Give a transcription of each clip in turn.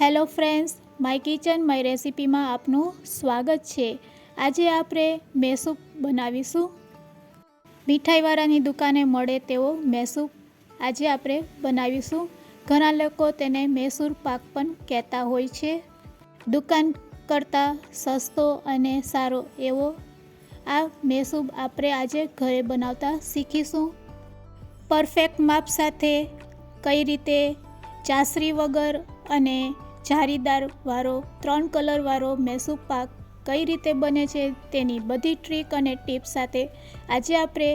Hello friends, my kitchen, my રેસિપીમાં આપનું સ્વાગત છે. આજે આપણે મેસૂપ બનાવીશું. મીઠાઈવાળાની દુકાને મળે તેવો મેસૂપ આજે આપણે બનાવીશું. ઘણા લોકો તેને મૈસૂર પાક પણ કહેતા હોય છે. દુકાન કરતાં સસ્તો અને સારો એવો આ મેસૂબ આપણે આજે ઘરે બનાવતા શીખીશું. પરફેક્ટ માપ સાથે કઈ રીતે ચાસરી વગર અને જારીદાર વાળો ત્રણ કલરવાળો મૈસૂબ પાક કઈ રીતે બને છે તેની બધી ટ્રીક અને ટીપ સાથે આજે આપણે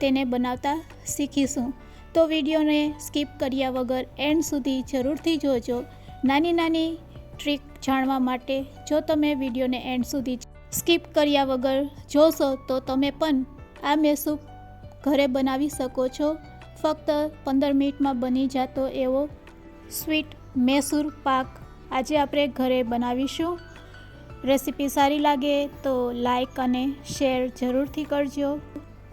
તેને બનાવતા શીખીશું. તો વિડીયોને સ્કીપ કર્યા વગર એન્ડ સુધી જરૂરથી જોજો. નાની નાની ટ્રીક જાણવા માટે જો તમે વિડીયોને એન્ડ સુધી સ્કીપ કર્યા વગર જોશો તો તમે પણ આ મેસૂપ ઘરે બનાવી શકો છો. ફક્ત પંદર મિનિટમાં બની જતો એવો સ્વીટ મૈસૂર પાક આજે આપણે ઘરે બનાવીશું. રેસીપી સારી લાગે તો લાઈક અને શેર જરૂરથી કરજો.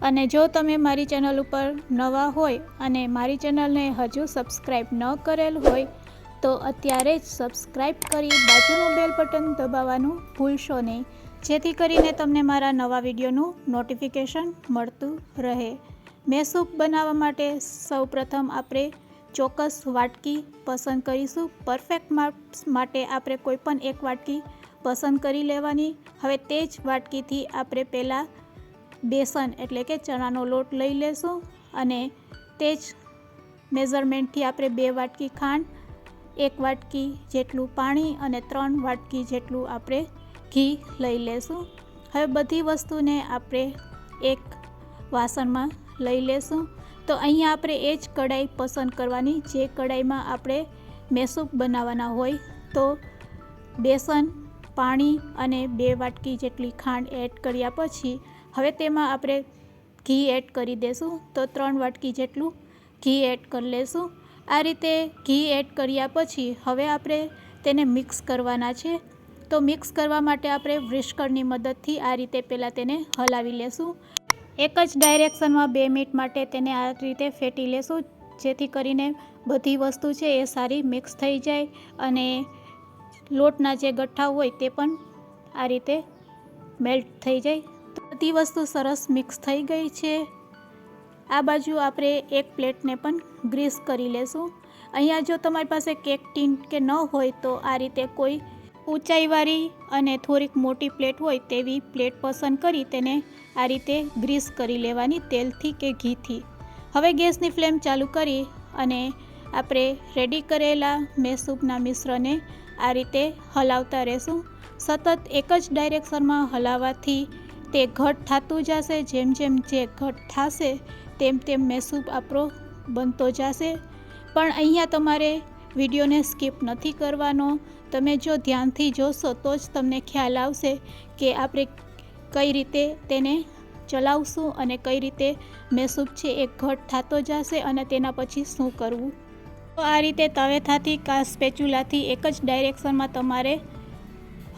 અને જો તમે મારી ચેનલ ઉપર નવા હોય અને મારી ચેનલને હજુ સબસ્ક્રાઈબ ન કરેલ હોય, તો અત્યારે જ સબસ્ક્રાઈબ કરી બાજુનું બેલ બટન દબાવવાનું ભૂલશો નહીં. જેથી કરીને તમને મારા નવા વિડીયોનું નોટિફિકેશન મળતું રહે. મેં સૂપ બનાવવા માટે સૌપ્રથમ આપણે ચોક્કસ વાટકી પસંદ કરીશું. પરફેક્ટ માર્ક્સ માટે આપણે કોઈપણ એક વાટકી પસંદ કરી લેવાની. હવે તે જ વાટકીથી આપણે પહેલાં બેસન એટલે કે ચણાનો લોટ લઈ લેશું અને તે જ મેઝરમેન્ટથી આપણે બે વાટકી ખાંડ, એક વાટકી જેટલું પાણી અને ત્રણ વાટકી જેટલું આપણે ઘી લઈ લેશું. હવે બધી વસ્તુને આપણે એક વાસણમાં લઈ લેશું. તો અહીંયા આપણે એ જ કઢાઈ પસંદ કરવાની, જે કઢાઈમાં આપણે મેસૂપ બનાવવાના હોય તો બેસન, પાણી અને બે વાટકી જેટલી ખાંડ એડ કર્યા પછી હવે તેમાં આપણે ઘી એડ કરી દઈશું તો ત્રણ વાટકી જેટલું ઘી એડ કરી લેશું. આ રીતે ઘી એડ કર્યા પછી હવે આપણે તેને મિક્સ કરવાના છે. તો મિક્સ કરવા માટે આપણે વ્રિસ્કરની મદદથી આ રીતે પહેલાં તેને હલાવી લેશું. એક જ ડાયરેક્શનમાં બે મિનિટ માટે તેને આ રીતે ફેટી લેશું, જેથી કરીને બધી વસ્તુ છે એ સારી મિક્સ થઈ જાય અને લોટના જે ગઠ્ઠા હોય તે પણ આ રીતે મેલ્ટ થઈ જાય. બધી વસ્તુ સરસ મિક્સ થઈ ગઈ છે. આ બાજુ આપણે એક પ્લેટને પણ ગ્રીસ કરી લેશું. અહીંયા જો તમારી પાસે કેક ટીન કે ન હોય તો આ રીતે કોઈ ઊંચાઈવાળી અને થોડીક મોટી પ્લેટ હોય તેવી પ્લેટ પસંદ કરી તેને આ રીતે ગ્રીસ કરી લેવાની તેલથી કે ઘીથી. હવે ગેસની ફ્લેમ ચાલુ કરી અને આપણે રેડી કરેલા મેસૂપના મિશ્રને આ રીતે હલાવતા રહેશું. સતત એક જ ડાયરેક્શનમાં હલાવવાથી તે ઘટ થતું જશે, જેમ જેમ જે ઘટ થશે, તેમ તેમ મેસૂબ આપણો બનતો જશે. પણ અહીંયા તમારે વિડીયોને સ્કીપ નથી કરવાનો. તમે જો ધ્યાનથી જોશો તો જ તમને ખ્યાલ આવશે કે આપણે કઈ રીતે તેને ચલાવશું અને કઈ રીતે મેસૂબ છે એ ઘટ થતો જશે અને તેના પછી શું કરવું. તો આ રીતે તવેથાથી કા સ્પેચ્યુલાથી એક જ ડાયરેક્શનમાં તમારે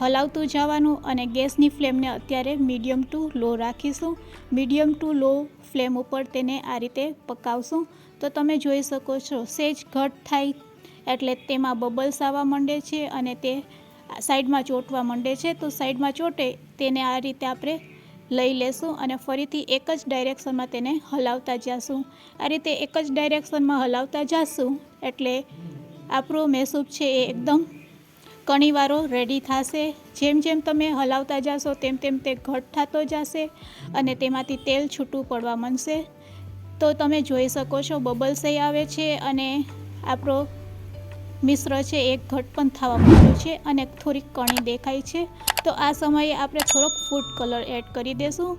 હલાવતું જવાનું અને ગેસની ફ્લેમને અત્યારે મીડિયમ ટુ લો રાખીશું. મીડિયમ ટુ લો ફ્લેમ ઉપર તેને આ રીતે પકાવશું. તો તમે જોઈ શકો છો, સેજ ઘટ થાય એટલે તેમાં બબલ્સ આવવા માંડે છે અને તે સાઈડમાં ચોંટવા માંડે છે. તો સાઈડમાં ચોંટે તેને આ રીતે આપણે લઈ લેશું અને ફરીથી એક જ ડાયરેક્શનમાં તેને હલાવતા જઈશું આ રીતે એક જ ડાયરેક્શનમાં હલાવતા જઈશું એટલે આપણો મેસૂપ છે એ એકદમ કણીવારો રેડી થશે. જેમ જેમ તમે હલાવતા જશો, તેમ તેમ તે ઘટ થતો જશે અને તેમાંથી તેલ છૂટું પડવા માંડશે. તો તમે જોઈ શકો છો બબલ્સ આવે છે અને આપણો મિશ્ર છે, એ ઘટ પણ થવા માંડ્યો છે અને થોડીક કણી દેખાય છે. તો આ સમયે આપણે થોડોક ફૂડ કલર એડ કરી દઈશું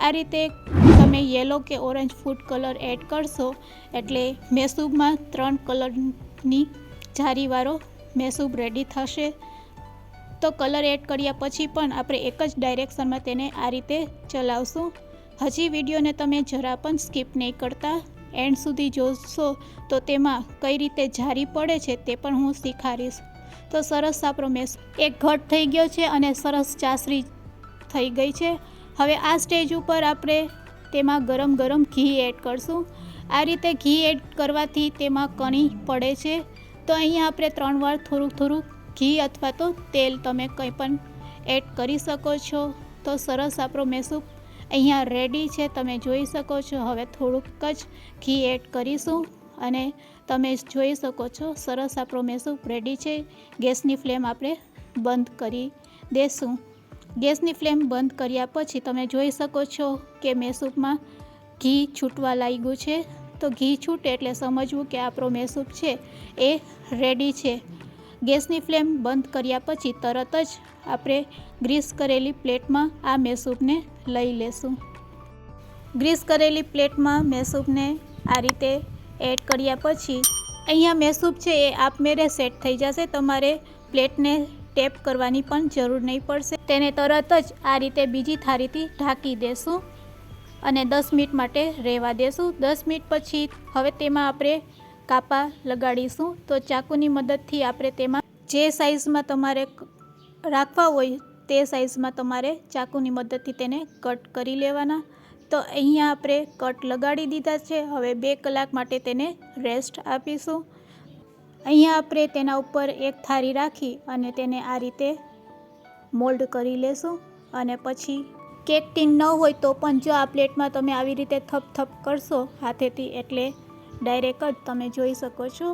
આ રીતે તમે યેલો કે ઓરેન્જ ફૂડ કલર એડ કરશો એટલે મેસૂબમાં ત્રણ કલરની જારીવાળો મેસૂબ રેડી થશે. તો કલર એડ કર્યા પછી પણ આપણે એક જ ડાયરેક્શનમાં તેને આ રીતે ચલાવશું. હજી વિડીયોને તમે જરા પણ સ્કીપ નહીં કરતા. એન્ડ સુધી જોશો તો તેમાં કઈ રીતે જારી પડે છે તે પણ હું શીખાડીશ. તો સરસ આપણો મેસ એક ઘટ થઈ ગયો છે અને સરસ ચાસરી થઈ ગઈ છે. હવે આ સ્ટેજ ઉપર આપણે તેમાં ગરમ ગરમ ઘી એડ કરશું. આ રીતે ઘી એડ કરવાથી તેમાં કણી પડે છે. તો અહીંયા આપણે ત્રણ વાર થોડુંક થોડુંક ઘી અથવા તો તેલ તમે કંઈ પણ એડ કરી શકો છો. તો સરસ આપણો મેસૂપ અહીંયા રેડી છે. તમે જોઈ શકો છો. હવે થોડુંક જ ઘી એડ કરીશું અને તમે જોઈ શકો છો. સરસ આપણો મેસૂપ રેડી છે. ગેસની ફ્લેમ આપણે બંધ કરી દેશું. ગેસની ફ્લેમ બંધ કર્યા પછી તમે જોઈ શકો છો કે મેસૂપમાં ઘી છૂટવા લાગ્યું છે. તો ઘી છૂટે એટલે સમજવું કે આપણો મેસૂપ છે એ રેડી છે. ગેસની ફ્લેમ બંધ કર્યા પછી તરત જ આપણે ગ્રીસ કરેલી પ્લેટમાં આ મેસૂપને લઈ લેશું. ગ્રીસ કરેલી પ્લેટમાં મેસૂપને આ રીતે એડ કર્યા પછી અહીંયા મેસૂપ છે એ આપમેળે સેટ થઈ જશે. તમારે પ્લેટને ટેપ કરવાની પણ જરૂર નહીં પડશે. તેને તરત જ આ રીતે બીજી થાળીથી ઢાંકી દેશું. અને દસ મિનિટ માટે રહેવા દેશું. દસ મિનિટ પછી હવે તેમાં આપણે કાપા લગાડીશું. તો ચાકુની મદદથી આપણે તેમાં જે સાઇઝમાં તમારે રાખવા હોય તે સાઇઝમાં તમારે ચાકુની મદદથી તેને કટ કરી લેવાના. તો અહીંયા આપણે કટ લગાડી દીધા છે. હવે બે કલાક માટે તેને રેસ્ટ આપીશું. અહીંયા આપણે તેના ઉપર એક થાળી રાખી અને તેને આ રીતે મોલ્ડ કરી લેશું અને પછી કેક ટીન ન હોય તો પણ જો આ પ્લેટમાં તમે આવી રીતે થપ થપ કરશો હાથેથી એટલે ડાયરેક્ટ જ તમે જોઈ શકો છો.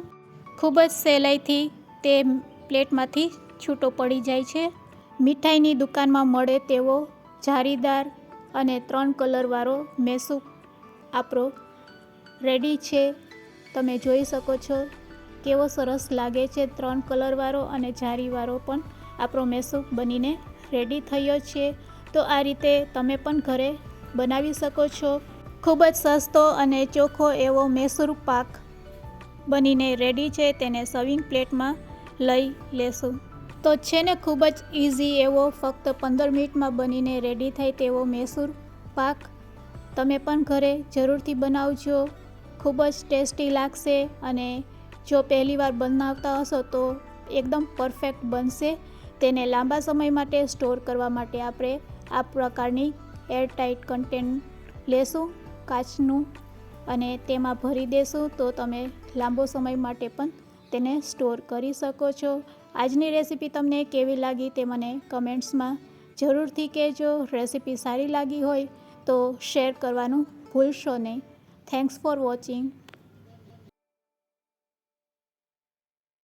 ખૂબ જ સહેલાઈથી તે પ્લેટમાંથી છૂટો પડી જાય છે. મીઠાઈની દુકાનમાં મળે તેવો જારીદાર અને ત્રણ કલરવાળો મેસૂપ આપણો રેડી છે. તમે જોઈ શકો છો કેવો સરસ લાગે છે ત્રણ કલરવાળો અને જારીવાળો પણ આપણો મેસૂપ બનીને રેડી થયો છે. તો આ રીતે તમે પણ ઘરે બનાવી શકો છો. ખૂબ જ સસ્તો અને ચોખ્ખો એવો મૈસૂર પાક બનીને રેડી છે, તેને સર્વિંગ પ્લેટમાં લઈ લેશું. તો છે ને ખૂબ જ ઇઝી એવો ફક્ત પંદર મિનિટમાં બનીને રેડી થાય તેવો મૈસૂર પાક. તમે પણ ઘરે જરૂરથી બનાવજો. ખૂબ જ ટેસ્ટી લાગશે અને જો પહેલીવાર બનાવતા હશો તો એકદમ પરફેક્ટ બનશે. તેને લાંબા સમય માટે સ્ટોર કરવા માટે આપણે આ પ્રકારની એરટાઇટ કન્ટેન્ટ લેશું, કાચનું અને તેમાં ભરી દેશું તો તમે લાંબો સમય માટે પણ તેને સ્ટોર કરી શકો છો. આજની રેસીપી તમને કેવી લાગી તે મને કમેન્ટ્સમાં જરૂરથી કહેજો. રેસીપી સારી લાગી હોય તો શેર કરવાનું ભૂલશો નહીં. Thanks for watching